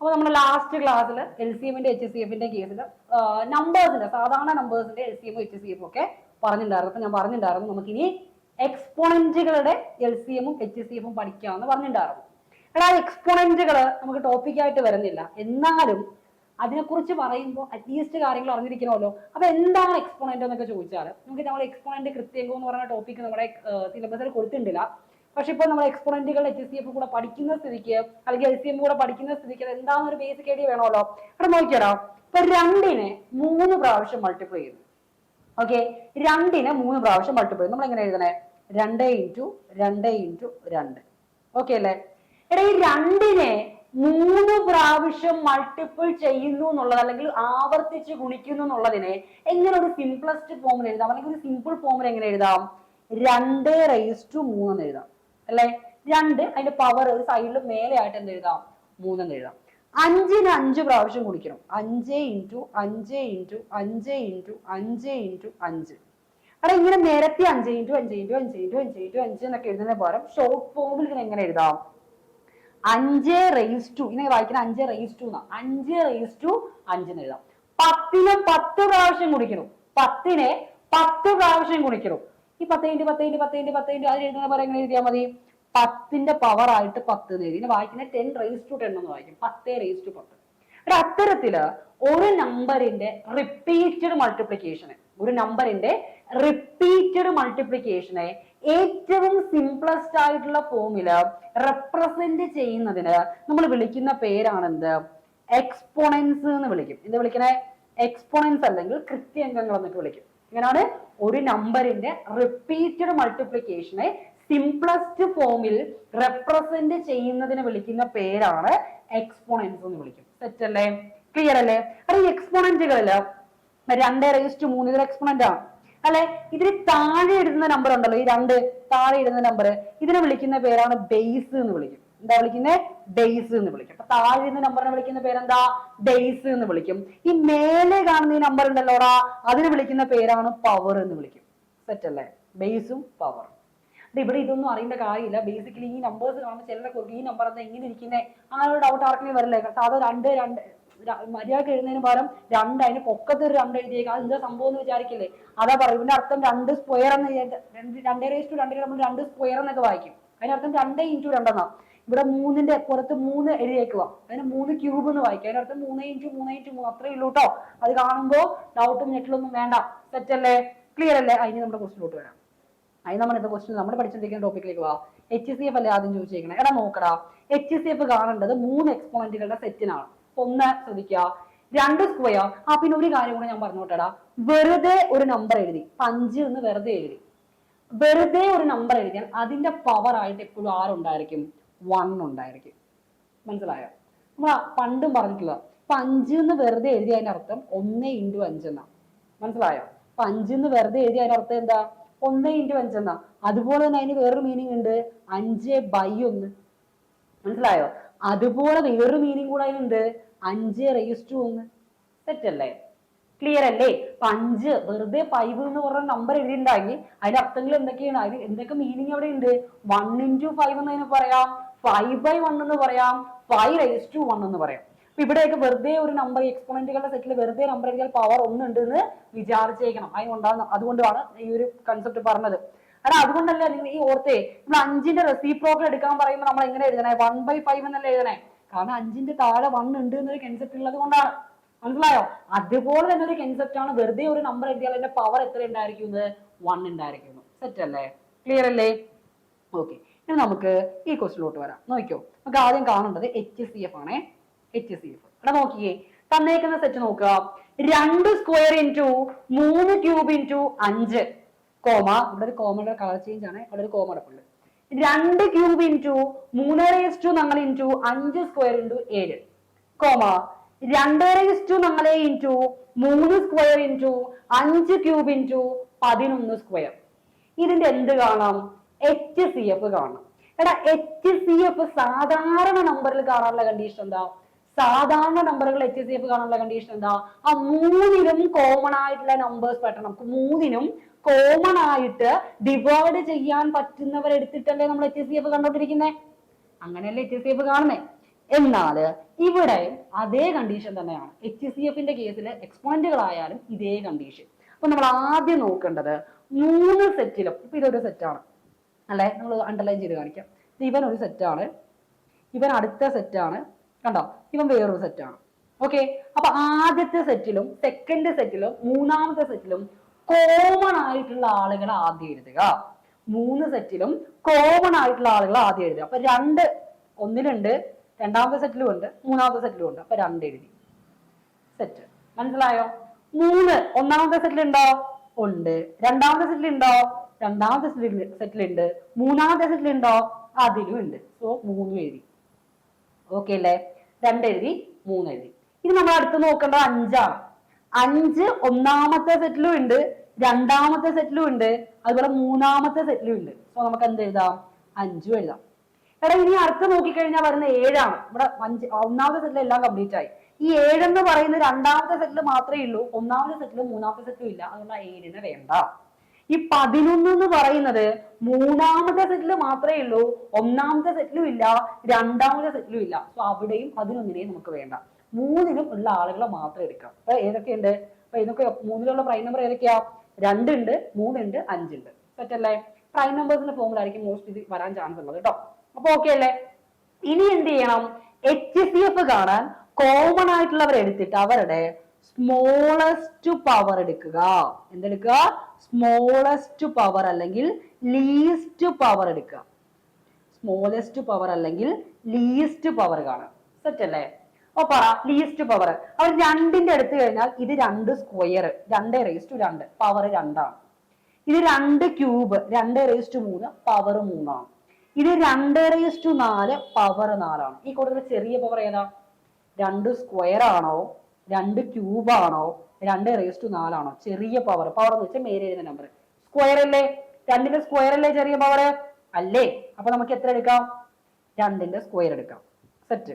അപ്പോൾ നമ്മുടെ ലാസ്റ്റ് ക്ലാസ്സിൽ എൽ സി എമ്മിന്റെ എച്ച് സി എഫിന്റെ കേസിൽ നമ്പേഴ്സിന്റെ സാധാരണ നമ്പേഴ്സിന്റെ എൽ സി എമ്മും എച്ച് സി എഫും ഒക്കെ പറഞ്ഞിട്ടുണ്ടായിരുന്നു. ഞാൻ പറഞ്ഞിട്ടുണ്ടായിരുന്നു നമുക്കിനി എക്സ്പോണന്റുകളുടെ എൽ സി എമ്മും എച്ച് സി എഫും പഠിക്കാമെന്ന് പറഞ്ഞിട്ടുണ്ടായിരുന്നു. എടാ എക്സ്പോണന്റുകൾ നമുക്ക് ടോപ്പിക്കായിട്ട് വരുന്നില്ല. എന്നാലും അതിനെക്കുറിച്ച് പറയുമ്പോൾ അറ്റ്ലീസ്റ്റ് കാര്യങ്ങൾ അറിഞ്ഞിരിക്കണമല്ലോ. അപ്പൊ എന്താണ് എക്സ്പോണന്റ് എന്നൊക്കെ ചോദിച്ചാൽ നമുക്ക് നമ്മൾ എക്സ്പോണന്റ് കൃത്യങ്കോ എന്ന് പറയുന്ന ടോപ്പിക് നമ്മുടെ സിലബസിൽ കൊടുത്തിട്ടില്ല. പക്ഷെ ഇപ്പോൾ നമ്മൾ എക്സ്പോണന്റുകൾ എച്ച് സി എഫ് കൂടെ പഠിക്കുന്ന സ്ഥിതിക്ക് അല്ലെങ്കിൽ എൽ സി എം കൂടെ പഠിക്കുന്ന സ്ഥിതിക്ക് അത് എന്താണെന്നൊരു ബേസിക് ഐഡിയ വേണമല്ലോ. അവിടെ നോക്കിയടാ. ഇപ്പൊ രണ്ടിനെ മൂന്ന് പ്രാവശ്യം മൾട്ടിപ്ലൈ ചെയ്തു ഓക്കെ രണ്ടിനെ മൂന്ന് പ്രാവശ്യം മൾട്ടിപ്ലൈ നമ്മൾ എങ്ങനെ എഴുതണേ? രണ്ട് ഇന്റു രണ്ട് ഇന്റു രണ്ട്. ഓക്കെ അല്ലേ? എടാ ഈ രണ്ടിനെ മൂന്ന് പ്രാവശ്യം മൾട്ടിപ്പിൾ ചെയ്യുന്നു എന്നുള്ളത് അല്ലെങ്കിൽ ആവർത്തിച്ച് ഗുണിക്കുന്നു എന്നുള്ളതിനെ എങ്ങനെ ഒരു സിംപ്ലസ്റ്റ് ഫോമിൽ എഴുതാം? അല്ലെങ്കിൽ ഒരു സിമ്പിൾ ഫോമിൽ എങ്ങനെ എഴുതാം? രണ്ട് റേസ് ടു മൂന്നെന്ന് എഴുതാം. അല്ലെ? രണ്ട് അതിന്റെ പവർ ഒരു സൈഡിൽ മേലെ ആയിട്ട് എന്ത് എഴുതാം? മൂന്നെന്ന് എഴുതാം. അഞ്ചിന് അഞ്ച് പ്രാവശ്യം കുടിക്കണം അഞ്ച് ഇന്റു അഞ്ച് ഇന്റു അഞ്ച് ഇന്റു അഞ്ച് ഇന്റു അഞ്ച്. അവിടെ ഇങ്ങനെ നേരത്തെ അഞ്ച് ഇന്റു അഞ്ച് ഇന്റു അഞ്ച് ഇന്റു അഞ്ച് ഇന്റു അഞ്ച് എന്നൊക്കെ എഴുതുന്നതിന് പകരം ഷോർട്ട് ഫോമിൽ ഇതിനെ എങ്ങനെ എഴുതാം? അഞ്ച് റേസ് ടു ഇങ്ങനെ വായിക്കുന്ന അഞ്ച് റേസ് ടു എന്നാ? അഞ്ച് റേസ് ടു അഞ്ചെന്ന് എഴുതാം. പത്തിനെ പത്ത് പ്രാവശ്യം കുടിക്കണം പത്തിനെ പത്ത് പ്രാവശ്യം കുടിക്കണം ഈ പത്ത് ഇന്റു പത്ത് ഇന്റു പത്ത് ഇന്റു പത്ത് ഇന്റു അത് എഴുതുന്ന പോലെ എങ്ങനെ എഴുതിയാൽ മതി? പത്തിന്റെ പവർ ആയിട്ട് പത്ത് എഴുതി ഇങ്ങനെ വായിക്കുന്ന ടെൻ റേസ് ടു ടെൻ എന്ന് വായിക്കും. പത്തേ റേസ് ടു പത്ത്. ഒരു അത്തരത്തിൽ ഒരു നമ്പറിന്റെ റിപ്പീറ്റഡ് മൾട്ടിപ്ലിക്കേഷന് ഒരു നമ്പറിന്റെ റിപ്പീറ്റഡ് മൾട്ടിപ്ലിക്കേഷനെ ഏറ്റവും സിംപ്ലസ്റ്റ് ആയിട്ടുള്ള ഫോമിൽ റെപ്രസെന്റ് ചെയ്യുന്നതിന് നമ്മൾ വിളിക്കുന്ന പേരാണ് എന്ത് എക്സ്പോണൻസ് എന്ന് വിളിക്കും. എന്ത് വിളിക്കണേ? എക്സ്പോണൻസ് അല്ലെങ്കിൽ കൃത്യംഗങ്ങൾ എന്നൊക്കെ വിളിക്കും. ഇങ്ങനെയാണ് ഒരു നമ്പറിന്റെ റിപ്പീറ്റഡ് മൾട്ടിപ്ലിക്കേഷനെ സിംപ്ലസ്റ്റ് ഫോമിൽ റെപ്രസെന്റ് ചെയ്യുന്നതിനെ വിളിക്കുന്ന പേരാണ് എക്സ്പോണൻസ് എന്ന് വിളിക്കും. സെറ്റ് അല്ലേ? ക്ലിയർ അല്ലേ? അത് ഈ എക്സ്പോണന്റുകളിൽ രണ്ട് റേസ്റ്റ് മൂന്ന് ഇതൊരു എക്സ്പോണന്റ് ആണ്. അല്ലെ? ഇതിന് താഴെ ഇടുന്ന നമ്പർ ഉണ്ടല്ലോ ഈ രണ്ട് താഴെ ഇടുന്ന നമ്പർ ഇതിനെ വിളിക്കുന്ന പേരാണ് ബേസ് എന്ന് വിളിക്കും. എന്താ വിളിക്കുന്നത് ബേസ് എന്ന് വിളിക്കും. അപ്പൊ താഴെ ഇടുന്ന നമ്പറിനെ വിളിക്കുന്ന പേരെന്താ? ബേസ് എന്ന് വിളിക്കും. ഈ മേലെ കാണുന്ന ഈ നമ്പർ ഉണ്ടല്ലോടാ അതിനെ വിളിക്കുന്ന പേരാണ് പവർ എന്ന് വിളിക്കും. സെറ്റ് അല്ലേ? ബേസും പവറും ഇത് ഇവിടെ ഇതൊന്നും അറിയേണ്ട കാര്യമില്ല. ബേസിക്കലി ഈ നമ്പേഴ്സ് കാണുമ്പോൾ ചിലരെ കൊടുക്കും ഈ നമ്പർ എന്താ ഇങ്ങനെ ഇരിക്കുന്നത് അങ്ങനെ ഒരു ഡൗട്ട് ആർക്കെങ്കിലും വരില്ലേ? സാധാ രണ്ട് രണ്ട് മര്യാദയ്ക്ക് മര്യാദ എഴുതുന്നതിന് പകരം രണ്ട് അതിന് പൊക്കത്ത് ഒരു രണ്ട് എഴുതിയേക്കാം. അത് എന്താ സംഭവം എന്ന് വിചാരിക്കില്ലേ? അതാ പറയും. ഇതിന്റെ അർത്ഥം രണ്ട് സ്ക്വയർ എന്ന് രണ്ട് രണ്ടേ റേസ് ടു രണ്ടിന് നമ്മൾ രണ്ട് സ്ക്വയർ എന്നൊക്കെ വായിക്കും. അതിനർത്ഥം രണ്ട് ഇന്റു രണ്ടെന്നാ. ഇവിടെ മൂന്നിന്റെ പുറത്ത് മൂന്ന് എഴുതിയേക്കുക അതിന് മൂന്ന് ക്യൂബ് എന്ന് വായിക്കും. അതിനർത്ഥം മൂന്ന് ഇന്റു മൂന്ന് ഇന്റു മൂന്ന് അത്രേ ഉള്ളൂ കേട്ടോ അത് കാണുമ്പോൾ ഡൗട്ടും ഞെട്ടിലൊന്നും വേണ്ട. സെറ്റല്ലേ ക്ലിയർ അല്ലേ? അതിന് നമ്മുടെ ക്വസ്റ്റിലോട്ട് വരാം. അതിന് നമ്മൾ എന്താ ക്വസ്റ്റ്യൻ നമ്മൾ പഠിച്ചിരിക്കുന്ന ടോപ്പിക്കിലേക്ക് വാ. എച്ച് സി എഫ് അല്ലേ ആദ്യം ചോദിച്ചേക്കണേ? എടാ നോക്കടാ. എച്ച് സി എഫ് കാണേണ്ടത് മൂന്ന് എക്സ്പോണന്റുകളുടെ സെറ്റിനാണ് ഒന്ന് ശ്രദ്ധിക്കുക രണ്ട് സ്ക്വയർ ആ പിന്നെ ഒരു കാര്യം കൂടെ ഞാൻ പറഞ്ഞോട്ടടാ. വെറുതെ ഒരു നമ്പർ എഴുതി. അഞ്ച് എന്ന് വെറുതെ എഴുതി. വെറുതെ ഒരു നമ്പർ എഴുതിയാൽ അതിന്റെ പവർ ആയിട്ട് എപ്പോഴും ആരുണ്ടായിരിക്കും? വൺ ഉണ്ടായിരിക്കും. മനസ്സിലായോ? നമ്മൾ പണ്ടും പറഞ്ഞിട്ടുള്ള ഇപ്പൊ അഞ്ച് എന്ന് വെറുതെ എഴുതിയ അതിന്റെ അർത്ഥം ഒന്ന് ഇന്റു അഞ്ചെന്നാ മനസ്സിലായോ? അപ്പൊ അഞ്ച് എന്ന് വെറുതെ എഴുതിയ അതിന്റെ അർത്ഥം എന്താ? ഒന്ന് ഇന്റു അഞ്ചെന്നാ അതുപോലെ തന്നെ അതിന് വേറൊരു മീനിങ് ഉണ്ട്. അഞ്ച് ബൈ ഒന്ന്. മനസ്സിലായോ? അതുപോലെ വേറൊരു മീനിങ് കൂടെ അതിനുണ്ട്. അഞ്ച് റേസ് ടു ഒന്ന്. തെറ്റല്ലേ ക്ലിയർ അല്ലേ? അപ്പൊ അഞ്ച് വെറുതെ ഫൈവ് എന്ന് പറഞ്ഞ നമ്പർ എഴുതിണ്ടാക്കി അതിന്റെ അർത്ഥങ്ങൾ എന്തൊക്കെയാണ്? അതിന് എന്തൊക്കെ മീനിങ് അവിടെ ഉണ്ട്? വൺ ഇന്റു ഫൈവ് എന്നതിന് പറയാം. ഫൈവ് ബൈ വൺ എന്ന് പറയാം. ഫൈവ് റേസ് ടു വൺ എന്ന് പറയാം. അപ്പൊ ഇവിടെയൊക്കെ വെറുതെ ഒരു നമ്പർ എക്സ്പോണന്റുകളുടെ സെറ്റിൽ വെറുതെ നമ്പർ എഴുതിയാൽ പവർ ഒന്നുണ്ട് എന്ന് വിചാരിച്ചേക്കണം അതുകൊണ്ടാണ് അതുകൊണ്ടാണ് ഈ ഒരു കൺസെപ്റ്റ് പറഞ്ഞത്. അല്ല അതുകൊണ്ടല്ല നിങ്ങൾ ഈ ഓർത്തേ നമ്മൾ അഞ്ചിന്റെ റെസിപ്രോക്കൽ എടുക്കാൻ പറയുമ്പോൾ നമ്മൾ എങ്ങനെ എഴുതണേ? വൺ ബൈ ഫൈവ് എന്നല്ലേ എഴുതണേ? കാരണം അഞ്ചിന്റെ താഴെ വൺ ഉണ്ട് എന്നൊരു കൺസെപ്റ്റ് ഉള്ളത് കൊണ്ടാണ്. മനസ്സിലായോ? അതുപോലെ തന്നെ ഒരു കൺസെപ്റ്റ് ആണ് വെറുതെ ഒരു നമ്പർ എഴുതിയാൽ അതിന്റെ പവർ എത്ര ഉണ്ടായിരിക്കുന്നത് വൺ ഉണ്ടായിരിക്കുന്നു സെറ്റ് അല്ലേ? ക്ലിയർ അല്ലേ? ഓക്കെ ഇനി നമുക്ക് ഈ ക്വസ്റ്റിലോട്ട് വരാം. നോക്കിയോ നമുക്ക് ആദ്യം കാണേണ്ടത് എച്ച് സി എഫ് ആണേ. എച്ച് സി എഫ് ഇവിടെ നോക്കിയേ തന്നേക്കുന്ന സെറ്റ് നോക്കുക. രണ്ട് സ്ക്വയർ ഇന്റു മൂന്ന് ക്യൂബ് ഇന്റു അഞ്ച്. കോമ ഇവിടെ ഒരു കോമയുടെ കളർ ചേഞ്ച് ആണ്. ഇവിടെ ഒരു കോമ അടപ്പുണ്ട് രണ്ട് ക്യൂബ് ഇന്റു മൂന്ന് റേസ് ടു ഞങ്ങൾ ഇന്റു അഞ്ച് സ്ക്വയർ ഇന്റു ഏഴ്. കോമ രണ്ട് റേസ് ടു ഞങ്ങളെ ഇന്റു മൂന്ന് സ്ക്വയർ ഇന്റു അഞ്ച് ക്യൂബ് ഇന്റു പതിനൊന്ന് സ്ക്വയർ ഇതിന്റെ എന്ത് കാണാം? എച്ച് സി എഫ് കാണാം. എടാ എച്ച് സി എഫ് സാധാരണ നമ്പറിൽ കാണാനുള്ള കണ്ടീഷൻ എന്താ? സാധാരണ നമ്പറുകൾ എച്ച് സി എഫ് കാണാനുള്ള കണ്ടീഷൻ എന്താ? ആ മൂന്നിനും കോമൺ ആയിട്ടുള്ള നമ്പേഴ്സ് പറ്റണം മൂന്നിനും കോമൺ ആയിട്ട് ഡിവൈഡ് ചെയ്യാൻ പറ്റുന്നവർ എടുത്തിട്ടല്ലേ നമ്മൾ എച്ച് സി എഫ് കണ്ടോണ്ടിരിക്കുന്നത് അങ്ങനെയല്ലേ എച്ച് സി എഫ് കാണുന്നേ? എന്നാൽ ഇവിടെ അതേ കണ്ടീഷൻ തന്നെയാണ്. എച്ച് സി എഫിന്റെ കേസിൽ എക്സ്പോണന്റുകളായാലും ഇതേ കണ്ടീഷൻ അപ്പൊ നമ്മൾ ആദ്യം നോക്കേണ്ടത് മൂന്ന് സെറ്റിലും ഇപ്പൊ ഇതൊരു സെറ്റാണ് അല്ലെ? നമ്മൾ അണ്ടർലൈൻ ചെയ്ത് കാണിക്കാം. ഇവൻ ഒരു സെറ്റാണ് ഇവൻ അടുത്ത സെറ്റാണ് കണ്ടോ? ഇവൻ വേറൊരു സെറ്റാണ് ഓക്കെ അപ്പൊ ആദ്യത്തെ സെറ്റിലും സെക്കൻഡ് സെറ്റിലും മൂന്നാമത്തെ സെറ്റിലും കോമൺ ആയിട്ടുള്ള ആളുകൾ ആദ്യം എഴുതുക. മൂന്ന് സെറ്റിലും കോമൺ ആയിട്ടുള്ള ആളുകൾ ആദ്യം എഴുതുക. അപ്പൊ രണ്ട് ഒന്നിലുണ്ട് രണ്ടാമത്തെ സെറ്റിലും ഉണ്ട് മൂന്നാമത്തെ സെറ്റിലും ഉണ്ട്. അപ്പൊ രണ്ട് എഴുതി. സെറ്റ് മനസ്സിലായോ? മൂന്ന് ഒന്നാമത്തെ സെറ്റിൽ ഉണ്ടോ? ഉണ്ട്. രണ്ടാമത്തെ സെറ്റിൽ ഉണ്ടോ? രണ്ടാമത്തെ സെറ്റിൽ ഉണ്ട്. മൂന്നാമത്തെ സെറ്റിൽ ഉണ്ടോ? അതിലും ഉണ്ട്. സോ മൂന്ന് എഴുതി. ഓക്കെ അല്ലേ? രണ്ട് എഴുതി മൂന്ന് എഴുതി ഇനി നമ്മൾ അടുത്ത് നോക്കേണ്ടത് അഞ്ചാണ്. അഞ്ച് ഒന്നാമത്തെ സെറ്റിലും ഉണ്ട് രണ്ടാമത്തെ സെറ്റിലും ഉണ്ട് അതുപോലെ മൂന്നാമത്തെ സെറ്റിലും ഉണ്ട്. സോ നമുക്ക് എന്ത് എഴുതാം? അഞ്ചും എഴുതാം. എടാ ഇനി അടുത്ത് നോക്കിക്കഴിഞ്ഞാൽ വരുന്ന ഏഴാണ്. ഇവിടെ അഞ്ച് ഒന്നാമത്തെ സെറ്റിൽ എല്ലാം കംപ്ലീറ്റ് ആയി. ഈ ഏഴെന്ന് പറയുന്ന രണ്ടാമത്തെ സെറ്റിൽ മാത്രമേ ഉള്ളൂ. ഒന്നാമത്തെ സെറ്റിലും മൂന്നാമത്തെ സെറ്റിലും ഇല്ല. അതുകൊണ്ട് ആ ഏഴിന് വേണ്ട. ഈ പതിനൊന്ന് എന്ന് പറയുന്നത് മൂന്നാമത്തെ സെറ്റിൽ മാത്രമേ ഉള്ളൂ ഒന്നാമത്തെ സെറ്റിലും ഇല്ല രണ്ടാമത്തെ സെറ്റിലും ഇല്ല. സോ അവിടെയും പതിനൊന്നിനെയും നമുക്ക് വേണ്ട. മൂന്നിനും ഉള്ള ആളുകളെ മാത്രം എടുക്കാം. അപ്പൊ ഏതൊക്കെയുണ്ട്? അപ്പൊ ഇതൊക്കെ മൂന്നിലുള്ള പ്രൈം നമ്പർ ഏതൊക്കെയാ? രണ്ടുണ്ട് മൂന്നുണ്ട് അഞ്ചുണ്ട്. സെറ്റല്ലേ പ്രൈം നമ്പേഴ്സിന്റെ ഫോമിലായിരിക്കും മോസ്റ്റ് ഇത് വരാൻ ചാൻസ് ഉള്ളത് കേട്ടോ. അപ്പൊ ഓക്കെ അല്ലേ? ഇനി എന്ത് ചെയ്യണം? എച്ച് സി എഫ് കാണാൻ കോമൺ ആയിട്ടുള്ളവർ എടുത്തിട്ട് അവരുടെ സ്മോളസ്റ്റ് പവർ എടുക്കുക. എന്തെടുക്കുക? സ്മോളസ്റ്റ് പവർ അല്ലെങ്കിൽ ലീസ്റ്റ് പവർ എടുക്കുക. സ്മോളസ്റ്റ് പവർ അല്ലെങ്കിൽ ലീസ്റ്റ് പവർ കാണാം സെറ്റ് അല്ലേ? അപ്പൊ പറ ലീസ്റ്റ് പവർ അവർ രണ്ടിന്റെ അടുത്ത് കഴിഞ്ഞാൽ ഇത് രണ്ട് സ്ക്വയർ രണ്ട് റേസ് ടു രണ്ട്. പവർ രണ്ടാണ്. ഇത് രണ്ട് ക്യൂബ് രണ്ട് റേസ് ടു മൂന്ന് പവർ മൂന്നാണ്. ഇത് രണ്ട് റേസ് ടു നാല് പവർ നാലാണ്. ഈ കൂടുതൽ ചെറിയ പവർ ഏതാ? രണ്ട് സ്ക്വയർ ആണോ? രണ്ട് ക്യൂബാണോ രണ്ട് റേസ് ടു നാലാണോ? ചെറിയ പവർ പവർ എന്ന് വെച്ചാൽ മേരി നമ്പർ സ്ക്വയർ അല്ലേ? രണ്ടിന്റെ സ്ക്വയർ അല്ലേ ചെറിയ പവർ അല്ലേ? അപ്പൊ നമുക്ക് എത്ര എടുക്കാം? രണ്ടിന്റെ സ്ക്വയർ എടുക്കാം. സെറ്റ്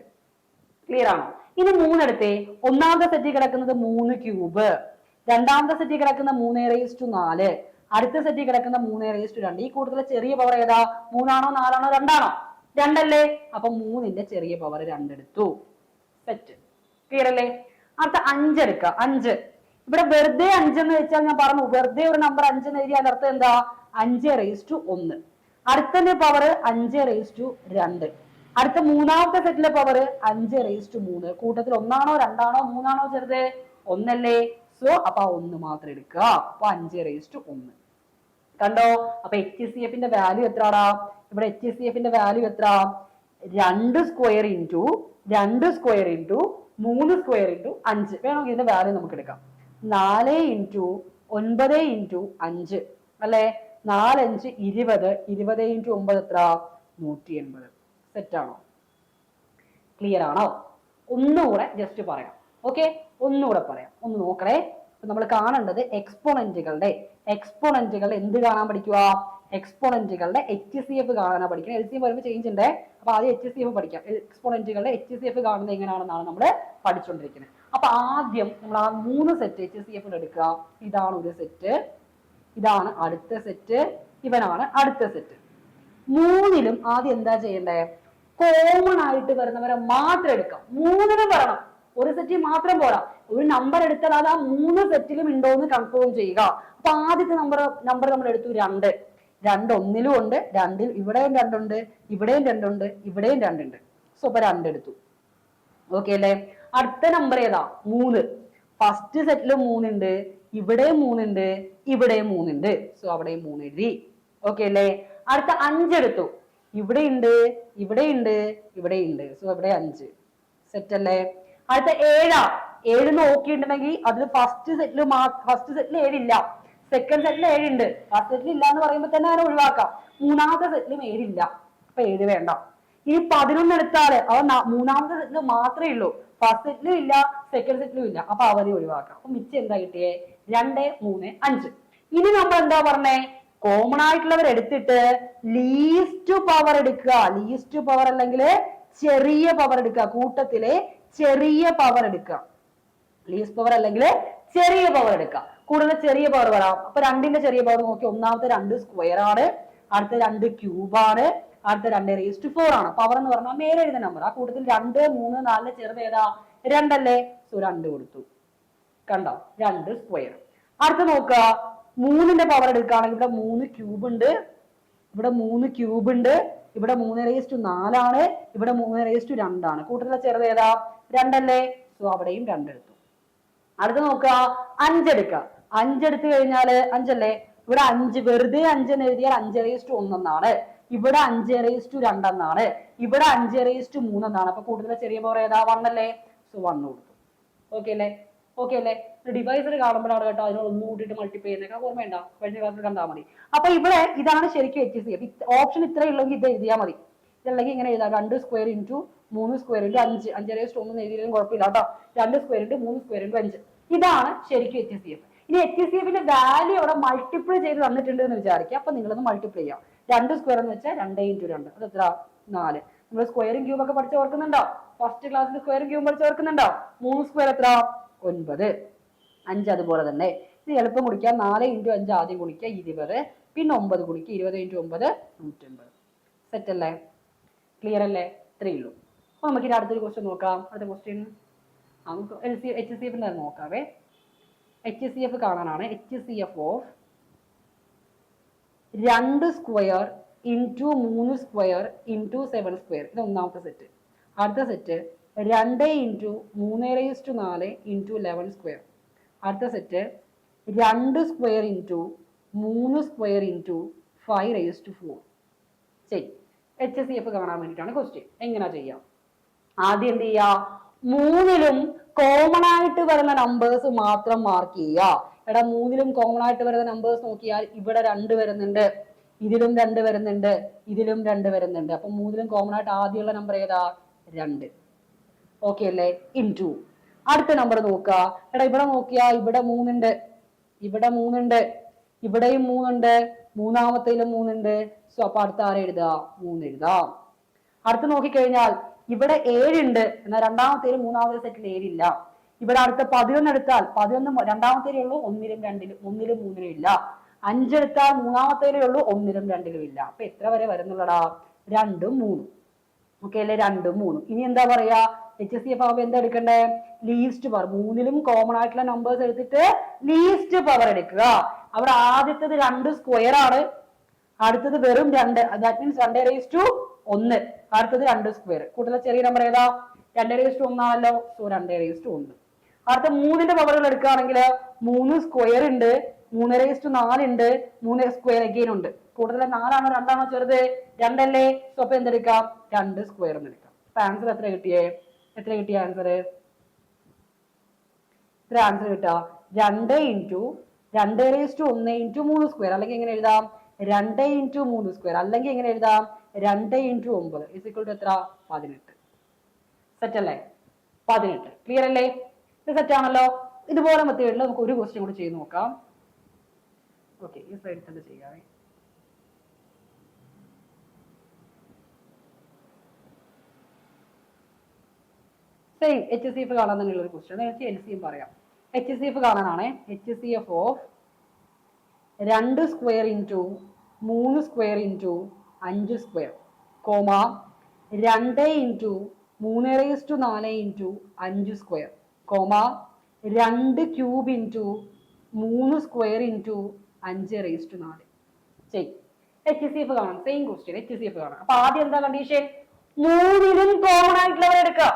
ക്ലിയർ ആണോ? ഇനി മൂന്നെടുത്തേ. ഒന്നാമത്തെ സെറ്റിൽ കിടക്കുന്നത് മൂന്ന് ക്യൂബ് രണ്ടാമത്തെ സെറ്റിൽ കിടക്കുന്ന മൂന്ന് റേസ് ടു നാല്. അടുത്ത സെറ്റിൽ കിടക്കുന്ന മൂന്ന് റേസ് ടു രണ്ട്. ഈ കൂട്ടത്തിലെ ചെറിയ പവർ ഏതാ? മൂന്നാണോ നാലാണോ രണ്ടാണോ? രണ്ടല്ലേ? അപ്പൊ മൂന്നിന്റെ ചെറിയ പവർ രണ്ടെടുത്തു. സെറ്റ് ക്ലിയർ അല്ലേ? അടുത്ത എടുക്കുക. അഞ്ച്. ഇവിടെ വെറുതെ അഞ്ചെന്ന് വെച്ചാൽ ഞാൻ പറഞ്ഞു വെറുതെ ഒരു നമ്പർ അഞ്ചെന്ന് എഴുതിയാൽ അർത്ഥം എന്താ? അഞ്ച് റേസ് ടു ഒന്ന്. അടുത്തന്റെ പവർ അഞ്ച് റേസ് ടു രണ്ട്. അടുത്ത മൂന്നാമത്തെ സെറ്റിലെ പവർ അഞ്ച് റേസ് ടു മൂന്ന്. കൂട്ടത്തിൽ ഒന്നാണോ രണ്ടാണോ മൂന്നാണോ ചെറുത്? ഒന്നല്ലേ? സോ അപ്പൊ ഒന്ന് മാത്രം എടുക്കുക. അപ്പൊ അഞ്ച് റേസ് ടു ഒന്ന്. കണ്ടോ? അപ്പൊ എച്ച് സി എഫിന്റെ വാല്യൂ എത്രടാ? ഇവിടെ എച്ച് സി എഫിന്റെ വാല്യൂ എത്ര? രണ്ട് സ്ക്വയർ ഇന്റു രണ്ട് സ്ക്വയർ ഇന്റു മൂന്ന് സ്ക്വയർ ഇന്റു അഞ്ച്. വേണമെങ്കിൽ ഇതിന്റെ വാല്യൂ നമുക്ക് എടുക്കാം. നാല് ഇന്റു ഒൻപത് ഇന്റു അഞ്ച്. അല്ലെ? നാലഞ്ച് ഇരുപത്. ഇരുപത് ഇന്റു ഒമ്പത് എത്ര? നൂറ്റി എൺപത് സെറ്റാണോ ക്ലിയർ ആണോ? ഒന്നുകൂടെ ജസ്റ്റ് പറയാം. ഓക്കെ ഒന്നുകൂടെ പറയാം. ഒന്ന് നോക്കണേ. നമ്മൾ കാണേണ്ടത് എക്സ്പോണന്റുകളുടെ എക്സ്പോണന്റുകൾ എന്ത് കാണാൻ പഠിക്കുക എക്സ്പോണന്റുകളുടെ എച്ച് സി എഫ് കാണാനാണ് പഠിക്കുന്നത് എൽ സി എം വരുമ്പോൾ ചേഞ്ച് ഉണ്ട് അപ്പൊ ആദ്യം എച്ച് സി എഫ് പഠിക്കാം. എക്സ്പോണന്റുകളുടെ എച്ച് സി എഫ് കാണുന്നത് എങ്ങനെയാണെന്നാണ് നമ്മൾ പഠിച്ചുകൊണ്ടിരിക്കുന്നത് അപ്പൊ ആദ്യം നമ്മൾ ആ മൂന്ന് സെറ്റ് എച്ച് സി എഫിൽ എടുക്കുക. ഇതാണ് ഒരു സെറ്റ് ഇതാണ് അടുത്ത സെറ്റ് ഇവനാണ് അടുത്ത സെറ്റ് മൂന്നിലും ആദ്യം എന്താ ചെയ്യണ്ടേ? കോമൺ ആയിട്ട് വരുന്നവരെ മാത്രം എടുക്കാം. മൂന്നിനും വരണം. ഒരു സെറ്റിൽ മാത്രം പോരാ. ഒരു നമ്പർ എടുത്താൽ അത് ആ മൂന്ന് സെറ്റിലും ഉണ്ടോ എന്ന് കൺഫേം ചെയ്യുക. അപ്പൊ ആദ്യത്തെ നമ്പർ നമ്പർ നമ്മൾ എടുത്തു രണ്ട്. രണ്ട് ഒന്നിലും ഉണ്ട് രണ്ടിൽ ഇവിടെയും രണ്ടുണ്ട് ഇവിടെയും രണ്ടുണ്ട് ഇവിടെയും രണ്ടുണ്ട്. സോ അപ്പൊ രണ്ടെടുത്തു ഓക്കെ അല്ലേ? അടുത്ത നമ്പർ ഏതാ? മൂന്ന്. ഫസ്റ്റ് സെറ്റിൽ മൂന്നുണ്ട് ഇവിടെ മൂന്നുണ്ട് ഇവിടെ മൂന്നുണ്ട്. സോ അവിടെ മൂന്ന് എഴുതി. ഓക്കെ അല്ലേ? അടുത്ത അഞ്ചെടുത്തു ഇവിടെ ഉണ്ട് ഇവിടെ ഉണ്ട് ഇവിടെ ഉണ്ട്. സോ ഇവിടെ അഞ്ച്. സെറ്റ് അല്ലേ? അടുത്ത ഏഴാ. ഏഴ് നോക്കിയിട്ടുണ്ടെങ്കിൽ അതിൽ ഫസ്റ്റ് സെറ്റിൽ ഫസ്റ്റ് സെറ്റിൽ ഏഴില്ല. സെക്കൻഡ് സെറ്റിൽ ഏഴുണ്ട് ഫസ്റ്റ് സെറ്റിൽ ഇല്ല എന്ന് പറയുമ്പോൾ തന്നെ അതിനെ ഒഴിവാക്കാം. മൂന്നാമത്തെ സെറ്റിലും ഏഴില്ല അപ്പൊ ഏഴ് വേണ്ട. ഈ പതിനൊന്ന് എടുത്താൽ അവ മൂന്നാമത്തെ സെറ്റിൽ മാത്രമേ ഉള്ളൂ. ഫസ്റ്റ് സെറ്റിലും ഇല്ല സെക്കൻഡ് സെറ്റിലും ഇല്ല. അപ്പൊ അവരെ ഒഴിവാക്കാം. അപ്പൊ മിച്ചം എന്താ കിട്ടിയേ? രണ്ട് മൂന്ന് അഞ്ച്. ഇനി നമ്മൾ എന്താ പറഞ്ഞേ? കോമൺ ആയിട്ടുള്ളവർ എടുത്തിട്ട് ലീസ്റ്റ് പവർ എടുക്കുക. ലീസ്റ്റ് പവർ അല്ലെങ്കിൽ ചെറിയ പവർ എടുക്കുക. കൂട്ടത്തിലെ ചെറിയ പവർ എടുക്കുക. ലീസ്റ്റ് പവർ അല്ലെങ്കിൽ ചെറിയ പവർ എടുക്കുക. കൂടുതൽ ചെറിയ പവർ വരാം. അപ്പൊ രണ്ടിന്റെ ചെറിയ പവർ നോക്കി ഒന്നാമത്തെ രണ്ട് സ്ക്വയർ ആണ്. അടുത്ത രണ്ട് ക്യൂബ് ആണ്. അടുത്ത രണ്ട് റേസ്റ്റ് ഫോർ ആണ്. പവർ എന്ന് പറഞ്ഞാൽ മേലെ എഴുതുന്ന നമ്പർ ആ കൂട്ടത്തിൽ രണ്ട് മൂന്ന് നാലിന് ചെറുത് ഏതാ? രണ്ടല്ലേ? സോ രണ്ട് കൊടുത്തു. കണ്ടോ? രണ്ട് സ്ക്വയർ അടുത്ത നോക്കുക. മൂന്നിന്റെ പവർ എടുക്കുകയാണെങ്കിൽ ഇവിടെ മൂന്ന് ക്യൂബ് ഉണ്ട്. ഇവിടെ മൂന്ന് ക്യൂബ് ഉണ്ട്. ഇവിടെ മൂന്ന് റേസ്റ്റ് നാലാണ് ഇവിടെ മൂന്ന് റേസ്റ്റ് രണ്ടാണ് കൂട്ടത്തിലെ ചെറുത് ഏതാ? രണ്ടല്ലേ? സോ അവിടെയും രണ്ടെടുത്തു അടുത്ത് നോക്കുക. അഞ്ചെടുക്കുക അഞ്ചെടുത്ത് കഴിഞ്ഞാൽ അഞ്ചല്ലേ? ഇവിടെ അഞ്ച് വെറുതെ അഞ്ചെന്ന് എഴുതിയാൽ അഞ്ച് റേസ് ടു ഒന്നെന്നാണ്. ഇവിടെ അഞ്ച് റേസ് ടു രണ്ടെന്നാണ്. ഇവിടെ അഞ്ച് റേസ് ടു മൂന്നെന്നാണ്. അപ്പൊ കൂടുതൽ ചെറിയ പവർ ഏതാ? വണ്ണല്ലേ സോ വന്നു കൊടുത്തു. ഓക്കെ അല്ലേ? ഓക്കെ അല്ലേ? ഡിവൈസർ കാണുമ്പോഴാണ് കേട്ടോ അതിനോട് ഒന്നും കൂട്ടിയിട്ട് മൾട്ടിപ്ലൈ ചെയ്യുന്നേക്കാൾ ഓർമ്മയുണ്ടോ കഴിഞ്ഞ ക്ലാസ്സിൽ കണ്ടാൽ മതി. അപ്പൊ ഇവിടെ ഇതാണ് ശരിക്കും എച്ച് സി ഓപ്ഷൻ ഇത്ര ഉള്ളെങ്കിൽ ഇത് എഴുതിയാൽ മതി. ഇതല്ലെങ്കിൽ ഇങ്ങനെ എഴുതാം. രണ്ട് സ്ക്വയർ ഇന്റു മൂന്ന് സ്ക്വയർ ഇന്റു അഞ്ച്. അഞ്ചര ഒന്നും എഴുതിയാലും കുഴപ്പമില്ല കേട്ടോ. രണ്ട് സ്ക്വയർ ഇന്റു മൂന്ന് സ്ക്വയർ ഇന്റു അഞ്ച്. ഇതാണ് ശരിക്കും എച്ച് സി എഫ് ഇനി എച്ച് സി എഫിന്റെ വാല്യൂ അവിടെ മൾട്ടിപ്ലൈ ചെയ്ത് തന്നിട്ടുണ്ട് എന്ന് വിചാരിക്കുക. അപ്പൊ നിങ്ങളത് മൾട്ടിപ്ലൈ ചെയ്യാം. രണ്ട് സ്ക്വയർ എന്ന് വെച്ചാൽ രണ്ട് ഇന്റു രണ്ട്. അത് എത്ര? നാല്. നമ്മൾ സ്ക്വയറും ക്യൂബ് ഒക്കെ പഠിച്ച് ഓർക്കുന്നുണ്ടോ? ഫസ്റ്റ് ക്ലാസ്സിൽ സ്ക്വയറും ക്യൂബ് പഠിച്ച് ഓർക്കുന്നുണ്ടോ? മൂന്ന് സ്ക്വയർ എത്ര? ഒൻപത്. അഞ്ച് അതുപോലെ തന്നെ. ഇത് എളുപ്പം കുടിക്കുക നാല് ഇന്റു അഞ്ച് ആദ്യം കുടിക്കുക ഇരുപത്. പിന്നെ ഒമ്പത് കുടിക്കുക ഇരുപത് ഇന്റു ഒമ്പത് നൂറ്റമ്പത്. സെറ്റ് അല്ലേ? ക്ലിയർ അല്ലേ? ഇത്രയേ ഉള്ളൂ. അപ്പോൾ നമുക്ക് ഇനി അടുത്തൊരു ക്വസ്റ്റ്യൻ നോക്കാം. അടുത്ത ക്വസ്റ്റ്യൻ നമുക്ക് എൽ സി എച്ച് സി എഫിന്റെ നോക്കാവേ. എച്ച് സി എഫ് കാണാനാണ്. എച്ച് സി എഫ് ഓഫ് രണ്ട് സ്ക്വയർ ഇന്റു മൂന്ന് സ്ക്വയർ ഇന്റു സെവൻ സ്ക്വയർ ഇത് ഒന്നാമത്തെ സെറ്റ് അടുത്ത സെറ്റ് രണ്ട് ഇന്റു മൂന്ന് റേസ് ടു നാല് ഇന്റു ലെവൻ സ്ക്വയർ അടുത്ത സെറ്റ് രണ്ട് സ്ക്വയർ ഇന്റു മൂന്ന് square into five raise to four ശരി. എച്ച് സി എഫ് കാണാൻ വേണ്ടിയിട്ടാണ് ക്വസ്റ്റ്യൻ എങ്ങനെ ചെയ്യാം? ആദ്യം എന്ത് ചെയ്യുക മൂന്നിലും കോമൺ ആയിട്ട് വരുന്ന നമ്പേഴ്സ് മാത്രം മാർക്ക് ചെയ്യുക. എടാ മൂന്നിലും കോമൺ ആയിട്ട് വരുന്ന നമ്പേഴ്സ് നോക്കിയാൽ ഇവിടെ രണ്ട് വരുന്നുണ്ട് ഇതിലും രണ്ട് വരുന്നുണ്ട് ഇതിലും രണ്ട് വരുന്നുണ്ട്. അപ്പൊ മൂന്നിലും കോമൺ ആയിട്ട് ആദ്യമുള്ള നമ്പർ ഏതാ? രണ്ട്. ഓക്കെ അല്ലേ? ഇൻ ടു അടുത്ത നമ്പർ നോക്കുക. എടാ ഇവിടെ നോക്കിയാ ഇവിടെ മൂന്നുണ്ട് ഇവിടെ മൂന്നുണ്ട് ഇവിടെയും മൂന്നുണ്ട് മൂന്നാമത്തേലും മൂന്നുണ്ട്. സോ അപ്പൊ അടുത്ത ആരെഴുതാ മൂന്ന് എഴുതാം. അടുത്ത് നോക്കിക്കഴിഞ്ഞാൽ ഇവിടെ ഏഴുണ്ട് എന്നാൽ രണ്ടാമത്തേലും മൂന്നാമത്തെ സെറ്റിൽ ഏഴില്ല. ഇവിടെ അടുത്ത പതിനൊന്ന് എടുത്താൽ പതിനൊന്ന് രണ്ടാമത്തേലേ ഉള്ളൂ ഒന്നിലും രണ്ടിലും ഒന്നിലും മൂന്നിലും ഇല്ല. അഞ്ചെടുത്താൽ മൂന്നാമത്തേലേ ഉള്ളൂ ഒന്നിലും രണ്ടിലും ഇല്ല. അപ്പൊ എത്ര വരെ വരുന്നുള്ളടാ? രണ്ടും മൂന്നും. ഓക്കെ അല്ലെ? രണ്ടും മൂന്നും. ഇനി എന്താ പറയാ? എച്ച് എസ് സി എഫ് ആവുമ്പോ എന്താ എടുക്കണ്ടേ? ലീസ്റ്റ് പവർ മൂന്നിലും കോമൺ ആയിട്ടുള്ള നമ്പേഴ്സ് എടുത്തിട്ട് ലീസ്റ്റ് പവർ എടുക്കുക. അവിടെ ആദ്യത്തത് രണ്ട് സ്ക്വയർ ആണ്. അടുത്തത് വെറും രണ്ട്. ദാറ്റ് മീൻസ് രണ്ട് റേസ് ടു ഒന്ന്. അടുത്തത് രണ്ട് സ്ക്വയർ കൂടുതൽ ചെറിയ നമ്പർ ഏതാ? രണ്ട് റേസ് ടു ഒന്നാണല്ലോ. സോ രണ്ട് റേസ് ടു ഒന്ന്. അടുത്ത മൂന്നിന്റെ പവറുകൾ എടുക്കുകയാണെങ്കിൽ മൂന്ന് സ്ക്വയർ ഉണ്ട് മൂന്ന് റേസ് ടു നാലുണ്ട് മൂന്ന് സ്ക്വയർ അഗെയിൻ ഉണ്ട്. കൂടുതൽ നാലാണോ രണ്ടാണോ ചെറുത്? രണ്ടല്ലേ? സോ അപ്പൊ എന്തെടുക്കാം? രണ്ട് സ്ക്വയർ എന്ന് എടുക്കാം. അപ്പൊ ആൻസർ എത്ര കിട്ടിയേ? എത്ര കിട്ടിയ ആൻസർ ഇത്ര ആൻസർ കിട്ടുക. രണ്ട് ഇന്റു രണ്ട് റേസ് ടു ഒന്ന് ഇന്റു മൂന്ന് സ്ക്വയർ അല്ലെങ്കിൽ എങ്ങനെ എഴുതാം? രണ്ട് ഇന്റു മൂന്ന് സ്ക്വയർ അല്ലെങ്കിൽ എങ്ങനെ എഴുതാം? രണ്ട് ഇന്റു ഒമ്പത് ഇസ് ടു എത്ര? പതിനെട്ട്. സെറ്റ് അല്ലേ? പതിനെട്ട്. ക്ലിയർ അല്ലേ? ഇത് സെറ്റ് ആണല്ലോ. ഇതുപോലെ മെത്തേഡിൽ നമുക്ക് ഒരു ക്വസ്റ്റ്യൻ കൂടി ചെയ്ത് നോക്കാം. ഓക്കെ ഈ സൈഡ് തന്നെ ചെയ്യാവേ. സെയിം എച്ച് സി എഫ് കാണാൻ തന്നെയുള്ള ഒരു ക്വസ്റ്റ്യൻ എനിക്ക് എൽ എം പറയാം. എച്ച് സി എഫ് കാണാനാണ്. എച്ച് സി എഫ് ഓഫ് രണ്ട് സ്ക്വയർ ഇന്റു മൂന്ന് സ്ക്വയർ ഇന്റു അഞ്ച് സ്ക്വയർ. കോമ രണ്ട് ഇന്റു മൂന്ന് റേസ് ടു നാല് ഇന്റു അഞ്ച് സ്ക്വയർ. കോമ രണ്ട് ക്യൂബ് ഇന്റു മൂന്ന് സ്ക്വയർ ഇന്റു അഞ്ച് റേസ് ടു നാല്. ചെയ് എച്ച് സി എഫ് കാണാം. Same question H C F കാണാം. അപ്പൊ ആദ്യം എന്താ കണ്ടീഷൻ മൂന്നിലും കോമൺ ആയിട്ടുള്ളവർ എടുക്കുക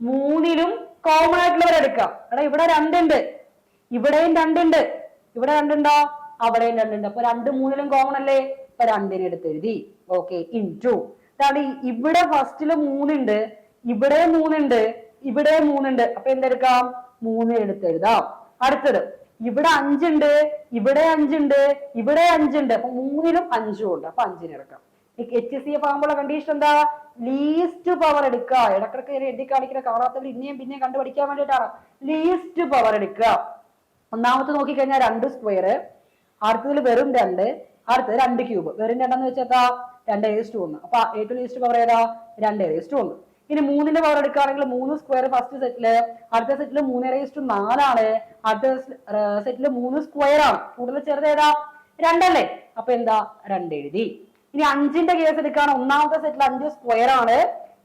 മൂന്നിലും കോമൺ ആയിട്ടുള്ളവർ എടുക്കാം. എടാ ഇവിടെ രണ്ടുണ്ട്. ഇവിടെയും രണ്ടുണ്ട്. ഇവിടെ രണ്ടുണ്ടോ? അവിടെയും രണ്ടുണ്ട്. അപ്പൊ രണ്ട് മൂന്നിലും കോമൺ അല്ലേ? ഇപ്പൊ എടുത്ത് എഴുതി ഓക്കെ ഇൻ ടു അതാണ് ഇവിടെ ഫസ്റ്റിൽ മൂന്നുണ്ട് ഇവിടെ മൂന്നുണ്ട് ഇവിടെ മൂന്നുണ്ട്. അപ്പൊ എന്തെടുക്കാം? മൂന്ന് എടുത്ത് എഴുതാം അടുത്തത് ഇവിടെ അഞ്ചുണ്ട് ഇവിടെ അഞ്ചുണ്ട് ഇവിടെ അഞ്ചുണ്ട്. അപ്പൊ മൂന്നിലും അഞ്ചും ഉണ്ട്. അപ്പൊ അഞ്ചിന് എടുക്കാം. എച്ച് സി എഫ് ആകുമ്പോൾ കണ്ടീഷൻ എന്താ? ലീസ്റ്റ് പവർ എടുക്കുക. ഇടക്കിടക്ക് എഴുതി കാണിക്കുന്ന കാണാത്തവർ ഇനിയും പിന്നെയും കണ്ടുപിടിക്കാൻ വേണ്ടിയിട്ടാണ്. ലീസ്റ്റ് പവർ എടുക്കുക. ഒന്നാമത്തെ നോക്കിക്കഴിഞ്ഞാൽ രണ്ട് സ്ക്വയർ അടുത്തതിൽ വെറും രണ്ട്. അടുത്തത് രണ്ട് ക്യൂബ് വെറും രണ്ടെന്ന് വെച്ചാൽ രണ്ട് ഏസ്റ്റ് ഒന്ന്. അപ്പൊ ഏറ്റവും ലീസ്റ്റ് പവർ ഏതാ? രണ്ട് ഏസ്റ്റ് ഒന്ന്. ഇനി മൂന്നിന്റെ പവർ എടുക്കുകയാണെങ്കിൽ മൂന്ന് സ്ക്വയർ ഫസ്റ്റ് സെറ്റിൽ അടുത്ത സെറ്റിൽ മൂന്ന് റേസ്റ്റ് നാലാണ്. അടുത്ത സെറ്റിൽ മൂന്ന് സ്ക്വയർ ആണ്. കൂടുതൽ ചെറുത് ഏതാ? രണ്ടല്ലേ? അപ്പൊ എന്താ? രണ്ട് എഴുതി. ഇനി അഞ്ചിന്റെ കേസ് എടുക്കുകയാണ് ഒന്നാമത്തെ സെറ്റിൽ അഞ്ച് സ്ക്വയർ ആണ്.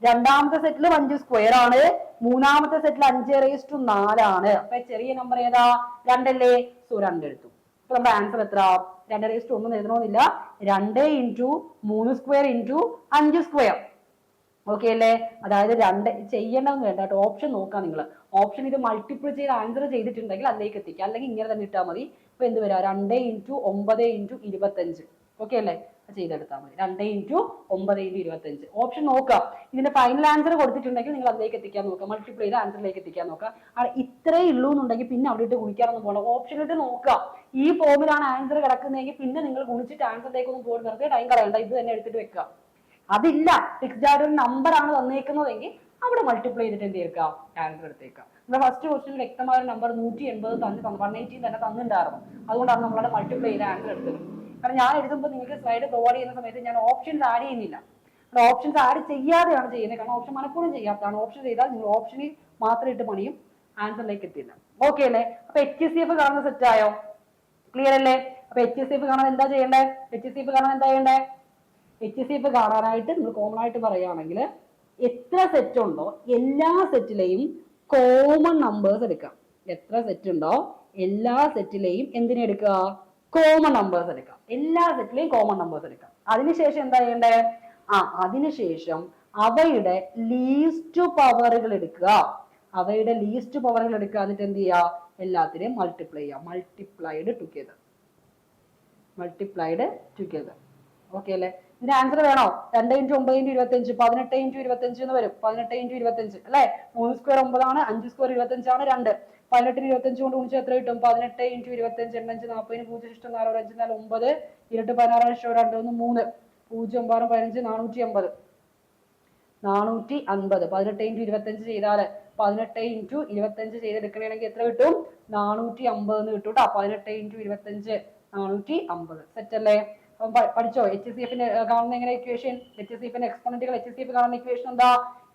രണ്ടാമത്തെ സെറ്റിലും അഞ്ച് സ്ക്വയർ ആണ്. മൂന്നാമത്തെ സെറ്റിൽ അഞ്ച് റേസ് ടു നാലാണ്. അപ്പൊ ചെറിയ നമ്പർ ഏതാ? രണ്ടല്ലേ? സോ രണ്ട് എടുത്തു. അപ്പൊ നമ്മുടെ ആൻസർ എത്ര രണ്ട് റേസ് ടു ഒന്നും എഴുതണമെന്നില്ല രണ്ട് ഇന്റു മൂന്ന് സ്ക്വയർ ഇന്റു അഞ്ച് സ്ക്വയർ ഓക്കെ അല്ലേ? അതായത് രണ്ട് ചെയ്യേണ്ടതെന്ന് വേണ്ട കേട്ടോ ഓപ്ഷൻ നോക്കാം നിങ്ങൾ ഓപ്ഷൻ ഇത് മൾട്ടിപ്പിൾ ചെയ്ത് ആൻസർ ചെയ്തിട്ടുണ്ടെങ്കിൽ അതിലേക്ക് എത്തിക്കുക അല്ലെങ്കിൽ ഇങ്ങനെ തന്നെ ഇട്ടാൽ മതി. ഇപ്പൊ എന്ത് വരാം? രണ്ട് ഇന്റു ഒമ്പത് ഇന്റു ഇരുപത്തഞ്ച്. ഓക്കെ അല്ലേ? ചെയ്തെടുത്താൽ മതി. രണ്ട് ഇന്റു ഒമ്പത് ഇന്റു ഇരുപത്തഞ്ച് ഓപ്ഷൻ നോക്കുക. ഇതിന്റെ ഫൈനൽ ആൻസർ കൊടുത്തിട്ടുണ്ടെങ്കിൽ നിങ്ങൾ അതിലേക്ക് എത്തിക്കാൻ നോക്കുക. മൾട്ടിപ്ലൈ ചെയ്ത് ആൻസറിലേക്ക് എത്തിക്കാൻ നോക്കുക. അവിടെ ഇത്രേ ഉള്ളൂ എന്നുണ്ടെങ്കിൽ പിന്നെ അവിടെ ഇട്ട് ഗുണിക്കാനൊന്നും പോകണം ഓപ്ഷൻ ഇട്ട് നോക്കുക. ഈ ഫോമിലാണ് ആൻസർ കിടക്കുന്നതെങ്കിൽ പിന്നെ നിങ്ങൾ ഗുണിച്ചിട്ട് ആൻസറിലേക്ക് ഒന്നും പോയി വെറുതെ ടൈം കളയണ്ട. ഇത് തന്നെ എടുത്തിട്ട് വെക്കുക. അതില്ല. സിക്സ് ഒരു നമ്പർ ആണ് തന്നേക്കുന്നതെങ്കിൽ അവിടെ മൾട്ടിപ്ലൈ ചെയ്തിട്ട് എന്ത് ചെയ്യുക ആൻസർ എടുത്തേക്കാം നമ്മുടെ ഫസ്റ്റ് ക്വസ്റ്റിന് വ്യക്തമായ ഒരു നമ്പർ നൂറ്റി എൺപത് തന്നെ വൺ തന്നെ തന്നിട്ടുണ്ടായിരുന്നു. അതുകൊണ്ടാണ് നമ്മളവിടെ മൾട്ടിപ്ലൈ ചെയ്ത് ആൻസർ എടുത്തത്. കാരണം ഞാൻ എഴുതുമ്പോൾ നിങ്ങൾക്ക് സ്ലൈഡ് പ്രൊവൈഡ് ചെയ്യുന്ന സമയത്ത് ഞാൻ ഓപ്ഷൻസ് ആഡ് ചെയ്യുന്നില്ല. ഓപ്ഷൻസ് ആഡ് ചെയ്യാതെയാണ് ചെയ്യുന്നത്. കാരണം ഓപ്ഷൻ മനഃപൂർവം ചെയ്യാത്തതാണ്. ഓപ്ഷൻ ചെയ്താൽ നിങ്ങൾ ഓപ്ഷനിൽ മാത്രം ഇട്ട് പണിയും ആൻസറിലേക്ക് എത്തില്ല. ഓക്കെ അല്ലേ? അപ്പൊ എച്ച് എസ് സി എഫ് കാണുന്ന സെറ്റ് ആയോ? ക്ലിയർ അല്ലേ? അപ്പൊ എച്ച് എസ് സി എഫ് കാണാൻ എന്താ ചെയ്യേണ്ടേ? എച്ച് എസ് സി എഫ് കാണാൻ എന്താ ചെയ്യേണ്ടേ? എച്ച് എസ് സി എഫ് കാണാനായിട്ട് നമ്മൾ കോമൺ ആയിട്ട് പറയുകയാണെങ്കിൽ എത്ര സെറ്റ് ഉണ്ടോ എല്ലാ സെറ്റിലെയും കോമൺ നമ്പേഴ്സ് എടുക്കാം. എത്ര സെറ്റ് ഉണ്ടോ എല്ലാ സെറ്റിലെയും എന്തിനെ എടുക്കുക? കോമൺ നമ്പേഴ്സ് എടുക്കാം. എല്ലാ സെറ്റിലെയും കോമൺ നമ്പേഴ്സ് എടുക്കാം. അതിനുശേഷം എന്താ ചെയ്യണ്ടേ? ആ അതിനുശേഷം അവയുടെ ലീസ്റ്റ് പവറുകൾ എടുക്കുക. അവയുടെ ലീസ്റ്റ് പവറുകൾ എടുക്കുക. എന്നിട്ട് എന്ത് ചെയ്യുക? എല്ലാത്തിനെയും മൾട്ടിപ്ലൈ ചെയ്യുക. Multiplied together multiplied together okay അല്ലേ? ഇതിന് ആൻസർ വേണോ? രണ്ട് ഇന്റു ഒമ്പത് ഇന്റു ഇരുപത്തഞ്ച് പതിനെട്ട് ഇന്റു ഇരുപത്തഞ്ച് എന്ന് വരും. പതിനെട്ട് ഇന്റു ഇരുപത്തഞ്ച് അല്ലേ? മൂന്ന് സ്ക്വയർ ഒമ്പതാണ് അഞ്ച് സ്ക്വയർ ഇരുപത്തഞ്ചാണ് രണ്ട്. പതിനെട്ടിന് ഇരുപത്തഞ്ച് കൊണ്ട് ഗുണിച്ചാൽ എത്ര കിട്ടും? പതിനെട്ട് ഇന്റു ഇരുപത്തഞ്ച് എണ്ണഞ്ച് നാൽപ്പതിന് പൂജ്യം ഇഷ്ടം നാല് ഒരു അഞ്ച് നാല് ഒമ്പത്. ഇരുട്ട് പതിനാറ് ഇഷ്ടം രണ്ട് ഒന്ന് മൂന്ന്. പൂജ്യം ഒമ്പത് പതിനഞ്ച് നാനൂറ്റി അമ്പത്. നാനൂറ്റി അൻപത്. പതിനെട്ട് ഇന്റു ഇരുപത്തഞ്ച് ചെയ്താൽ പതിനെട്ട് ഇന്റു ഇരുപത്തഞ്ച് ചെയ്തെടുക്കണമെങ്കിൽ എത്ര കിട്ടും? നാനൂറ്റി അമ്പത് എന്ന് കിട്ടും കേട്ടോ പതിനെട്ട് ഇന്റു ഇരുപത്തഞ്ച് നാനൂറ്റി അമ്പത്. സെറ്റ് അല്ലേ അപ്പം പഠിച്ചോ? എച്ച് സി എഫിന് കാണുന്ന എങ്ങനെ ഇക്വേഷൻ എച്ച് സി എഫിന് എക്സ്പോണന്റുകൾ എച്ച് സി എഫ് കാണുന്ന ഇക്വേഷൻ എന്താ?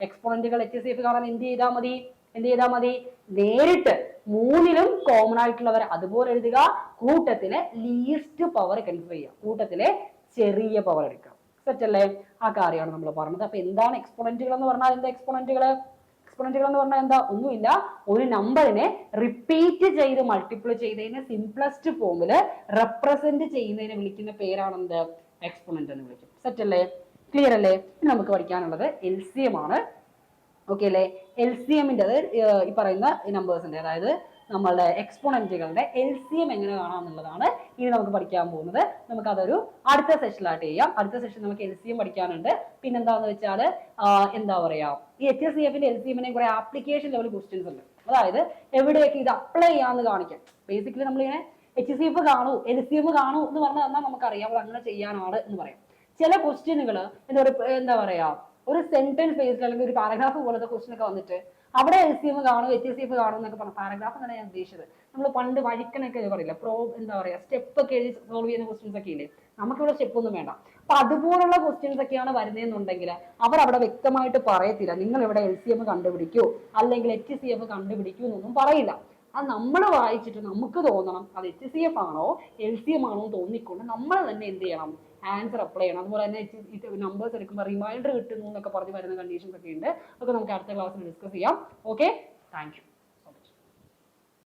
എക്സ്പോണന്റുകൾ എച്ച് സി എഫ് കാണാൻ എന്ത് ചെയ്താൽ മതി? എന്ത് ചെയ്താൽ മതി? നേരിട്ട് മൂന്നിലും കോമൺ ആയിട്ടുള്ളവർ അതുപോലെ എഴുതുക. കൂട്ടത്തിലെ ലീസ്റ്റ് പവർ കൺസിഡർ ചെയ്യുക. കൂട്ടത്തിലെ ചെറിയ പവർ എടുക്കുക. സെറ്റ് അല്ലേ? ആ കാര്യമാണ് നമ്മൾ പറഞ്ഞത്. അപ്പൊ എന്താണ് എക്സ്പോണന്റുകൾ എന്ന് പറഞ്ഞാൽ എന്താ എക്സ്പോണന്റുകൾ എക്സ്പോണന്റുകൾ എന്ന് പറഞ്ഞാൽ എന്താ? ഒന്നുമില്ല. ഒരു നമ്പറിനെ റിപ്പീറ്റ് ചെയ്ത് മൾട്ടിപ്ലൈ ചെയ്തതിന് സിംപ്ലസ്റ്റ് ഫോമിൽ റെപ്രസെന്റ് ചെയ്യുന്നതിനെ വിളിക്കുന്ന പേരാണ് എന്ത്? എക്സ്പോണന്റ് എന്ന് വിളിക്കും. സെറ്റ് അല്ലേ? ക്ലിയർ അല്ലേ? നമുക്ക് പഠിക്കാനുള്ളത് എൽ സി എം ആണ്. ഓക്കെ അല്ലേ? എൽ സി എമ്മിന്റെ ഈ പറയുന്ന നമ്പേഴ്സിന്റെ അതായത് നമ്മളുടെ എക്സ്പോണന്റുകളുടെ എൽ സി എം എങ്ങനെ കാണാം എന്നുള്ളതാണ് ഇനി നമുക്ക് പഠിക്കാൻ പോകുന്നത്. നമുക്ക് അതൊരു അടുത്ത സെഷനിലായിട്ട് ചെയ്യാം. അടുത്ത സെഷൻ നമുക്ക് എൽ സി എം പഠിക്കാനുണ്ട്. പിന്നെന്താന്ന് വെച്ചാൽ എന്താ പറയാ ഈ എച്ച് എസ് സി എഫിന്റെ എൽ സി എമ്മിനെ കുറെ ആപ്ലിക്കേഷൻ ലെവൽ ക്വസ്റ്റ്യൻസ് ഉണ്ട്. അതായത് എവിടെയൊക്കെ ഇത് അപ്ലൈ ചെയ്യാന്ന് കാണിക്കാം. ബേസിക്കലി നമ്മളിങ്ങനെ എച്ച് സി എഫ് കാണൂ എൽ സി എം കാണൂ എന്ന് പറഞ്ഞു തന്നാൽ നമുക്കറിയാം അത് അങ്ങനെ ചെയ്യാനാണ് എന്ന് പറയാം. ചില ക്വസ്റ്റ്യനുകൾ എന്താ എന്താ പറയാ ഒരു സെന്റൻസ് ബേസ്ഡ് അല്ലെങ്കിൽ ഒരു പാരഗ്രാഫ് പോലത്തെ ക്വസ്റ്റൻ ഒക്കെ വന്നിട്ട് അവിടെ എൽ സി എം കാണും എച്ച് എസ് സി എഫ് കാണും എന്നൊക്കെ പറഞ്ഞു പാരഗ്രാഫ് എന്നാണ് ഞാൻ ഉദ്ദേശിച്ചത്. നമ്മൾ പണ്ട് വഴിക്കണൊക്കെ പറയില്ല പ്രോ എന്താ പറയുക സ്റ്റെപ്പ് ഒക്കെ എഴുതി സോൾവ് ചെയ്യുന്ന ക്വസ്റ്റ്യൻസ് ഒക്കെ ഇല്ലേ നമുക്കിവിടെ സ്റ്റെപ്പ് ഒന്നും വേണ്ട. അപ്പൊ അതുപോലുള്ള ക്വസ്റ്റ്യൻസ് ഒക്കെയാണ് വരുന്നതെന്നുണ്ടെങ്കിൽ അവർ അവിടെ വ്യക്തമായിട്ട് പറയത്തില്ല നിങ്ങൾ ഇവിടെ എൽ സി എം കണ്ടുപിടിക്കൂ അല്ലെങ്കിൽ എച്ച് സി എഫ് കണ്ടുപിടിക്കൂ എന്നൊന്നും പറയില്ല. അത് നമ്മൾ വായിച്ചിട്ട് നമുക്ക് തോന്നണം അത് എച്ച് സി എഫ് ആണോ എൽ സി എം ആണോ എന്ന് തോന്നിക്കൊണ്ട് നമ്മൾ തന്നെ എന്ത് ചെയ്യണം? ആൻസർ അപ്ലൈ ചെയ്യണം. അതുപോലെ തന്നെ നമ്പേഴ്സ് എടുക്കുമ്പോൾ റിമൈൻഡർ കിട്ടുന്നു എന്നൊക്കെ പറഞ്ഞ് വരുന്ന കണ്ടീഷൻസ് ഒക്കെ ഉണ്ട്. അതൊക്കെ നമുക്ക് അടുത്ത ക്ലാസ്സിൽ ഡിസ്കസ് ചെയ്യാം. Okay thank